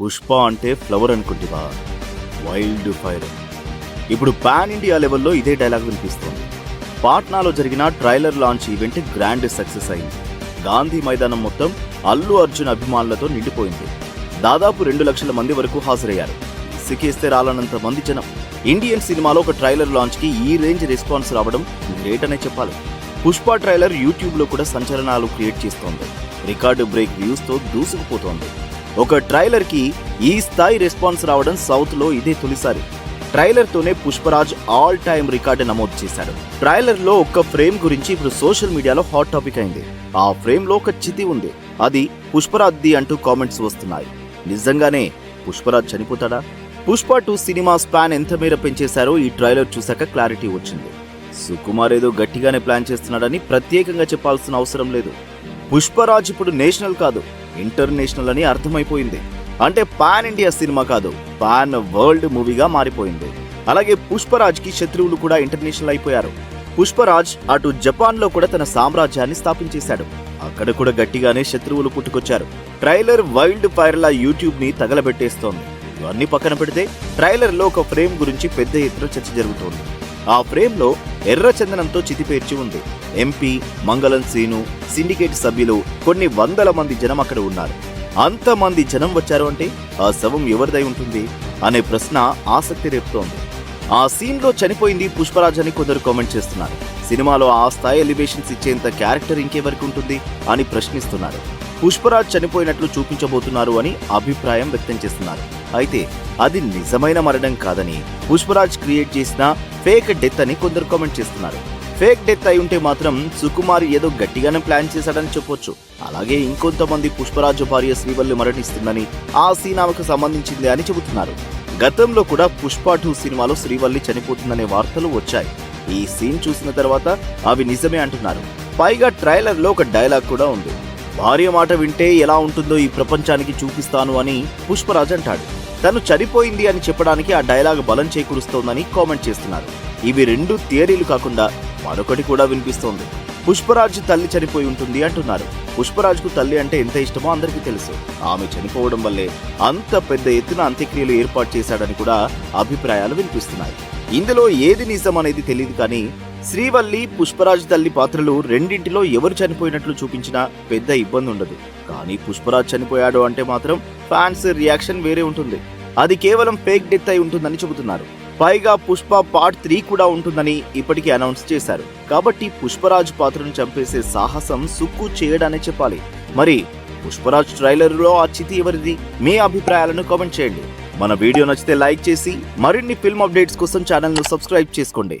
పుష్ప అంటే ఫ్లవర్ అనుకుంటివా wild fire. ఇప్పుడు పాన్ ఇండియా లెవెల్లో ఇదే డైలాగ్ వినిపిస్తోంది. పాట్నాలో జరిగిన trailer launch event grand success అయింది. గాంధీ మైదానం మొత్తం అల్లు అర్జున్ అభిమానులతో నిండిపోయింది. దాదాపు రెండు లక్షల మంది వరకు హాజరయ్యారు. సికేస్తే రాలనంత మంది జనం. ఇండియన్ సినిమాలో ఒక ట్రైలర్ లాంచ్కి ఈ రేంజ్ రెస్పాన్స్ రావడం గ్రేట్ అనే చెప్పాలి. పుష్ప ట్రైలర్ యూట్యూబ్లో కూడా సంచలనాలు క్రియేట్ చేస్తోంది. రికార్డు బ్రేక్ వ్యూస్తో దూసుకుపోతోంది. ఒక ట్రైలర్కి ఈ స్థాయి రెస్పాన్స్ రావడం సౌత్లో ఇదే తొలిసారి. ట్రైలర్ తోనే పుష్పరాజ్ ఆల్ టైమ్ రికార్డు నమోదు చేశాడు. ట్రైలర్లో ఒక్క ఫ్రేమ్ గురించి ఇప్పుడు సోషల్ మీడియాలో హాట్ టాపిక్ అయింది. ఆ ఫ్రేమ్లో ఒక చితి ఉంది. అది పుష్పరాజ్ది అంటూ కామెంట్స్ వస్తున్నాయి. నిజంగానే పుష్పరాజ్ చనిపోతాడా? పుష్ప టూ సినిమా స్పాన్ ఎంత మేర పెంచేశారో ఈ ట్రైలర్ చూశాక క్లారిటీ వచ్చింది. సుకుమార్ ఏదో గట్టిగానే ప్లాన్ చేస్తున్నాడని ప్రత్యేకంగా చెప్పాల్సిన అవసరం లేదు. పుష్పరాజ్ ఇప్పుడు నేషనల్ కాదు. ఇంటర్నేషనల్ అని అర్థమైపోయింది. అంటే పాన్ ఇండియా సినిమా కాదు పాన్ వరల్డ్ మూవీగా మారిపోయింది. అలాగే పుష్పరాజ్కి శత్రువులు కూడా ఇంటర్నేషనల్ అయిపోయారు. పుష్పరాజ్ అటు జపాన్లో కూడా తన సామ్రాజ్యాన్ని స్థాపించేశాడు. అక్కడ కూడా గట్టిగానే శత్రువులు పుట్టుకొచ్చారు. Trailer wild ఫైర్లా యూట్యూబ్ని యూట్యూబ్ని తగలబెట్టేస్తోంది. ఇవన్నీ పక్కన పెడితే ట్రైలర్లో ఒక ఫ్రేమ్ గురించి పెద్ద ఎత్తున చర్చ జరుగుతోంది. ఆ ఫ్రేమ్లో ఎర్ర చందనంతో చితిపేర్చి ఉంది. ఎంపీ మంగళం శ్రీను సిండికేట్ సభ్యులు కొన్ని వందల మంది జనం అక్కడ ఉన్నారు. అంతమంది జనం వచ్చారు అంటే ఆ శవం ఎవరిదై ఉంటుంది? అనే ప్రశ్న ఆసక్తి రేపుతోంది. ఆ సీన్లో చనిపోయింది పుష్పరాజ్ అని కొందరు కామెంట్ చేస్తున్నారు. సినిమాలో ఆ స్థాయి ఎలివేషన్స్ ఇచ్చేంత క్యారెక్టర్ ఇంకెవరికి ఉంటుంది అని ప్రశ్నిస్తున్నారు. పుష్పరాజ్ చనిపోయినట్లు చూపించబోతున్నారు అని అభిప్రాయం వ్యక్తం చేస్తున్నారు. అయితే అది నిజమైన మరణం కాదని పుష్పరాజ్ క్రియేట్ చేసిన ఫేక్ డెత్ అని కొందరు కామెంట్ చేస్తున్నారు. ఫేక్ డెత్ అయి ఉంటే మాత్రం సుకుమార్ ఏదో గట్టిగానే ప్లాన్ చేశాడని చెప్పొచ్చు. అలాగే ఇంకొంతమంది పుష్పరాజు భార్య శ్రీవల్లి మరణిస్తుందని ఆ సీన్ ఆమెకు సంబంధించింది అని చెబుతున్నారు. గతంలో కూడా పుష్ప టూ సినిమాలో శ్రీవల్లి చనిపోతుందనే వార్తలు వచ్చాయి. ఈ సీన్ చూసిన తర్వాత అవి నిజమే అంటున్నారు. పైగా ట్రైలర్లో ఒక డైలాగ్ కూడా ఉంది. భార్య మాట వింటే ఎలా ఉంటుందో ఈ ప్రపంచానికి చూపిస్తాను అని పుష్పరాజ్ అంటాడు. తను చనిపోయింది అని చెప్పడానికి ఆ డైలాగ్ బలం చేకూరుస్తోందని కామెంట్ చేస్తున్నారు. ఇవి రెండు థియరీలు కాకుండా మరొకటి కూడా వినిపిస్తోంది. పుష్పరాజ్ తల్లి చనిపోయి ఉంటుంది అంటున్నారు. పుష్పరాజ్కు తల్లి అంటే ఎంత ఇష్టమో అందరికీ తెలుసు. ఆమె చనిపోవడం వల్లే అంత పెద్ద ఎత్తున అంత్యక్రియలు ఏర్పాటు చేశాడని కూడా అభిప్రాయాలు వినిపిస్తున్నాయి. ఇందులో ఏది నిజం అనేది తెలియదు కానీ శ్రీవల్లి పుష్పరాజ్ తల్లి పాత్రలు రెండింటిలో ఎవరు చనిపోయినట్లు చూపించినా పెద్ద ఇబ్బంది ఉండదు. కానీ పుష్పరాజ్ చనిపోయాడు అంటే మాత్రం ఫ్యాన్స్ రియాక్షన్ వేరే ఉంటుంది. అది కేవలం ఫేక్ డెత్ అయి ఉంటుందని చెబుతున్నారు. పైగా పుష్ప పార్ట్ త్రీ కూడా ఉంటుందని ఇప్పటికే అనౌన్స్ చేశారు. కాబట్టి పుష్పరాజ్ పాత్రను చంపేసే సాహసం సుక్కు చేయడానే చెప్పాలి. మరి పుష్పరాజ్ ట్రైలర్లో ఆ చితి ఎవరిది? మీ అభిప్రాయాలను కామెంట్ చేయండి. మన వీడియో నచ్చితే లైక్ చేసి మరిన్ని ఫిల్మ్ అప్డేట్స్ కోసం ఛానల్ను సబ్స్క్రైబ్ చేసుకోండి.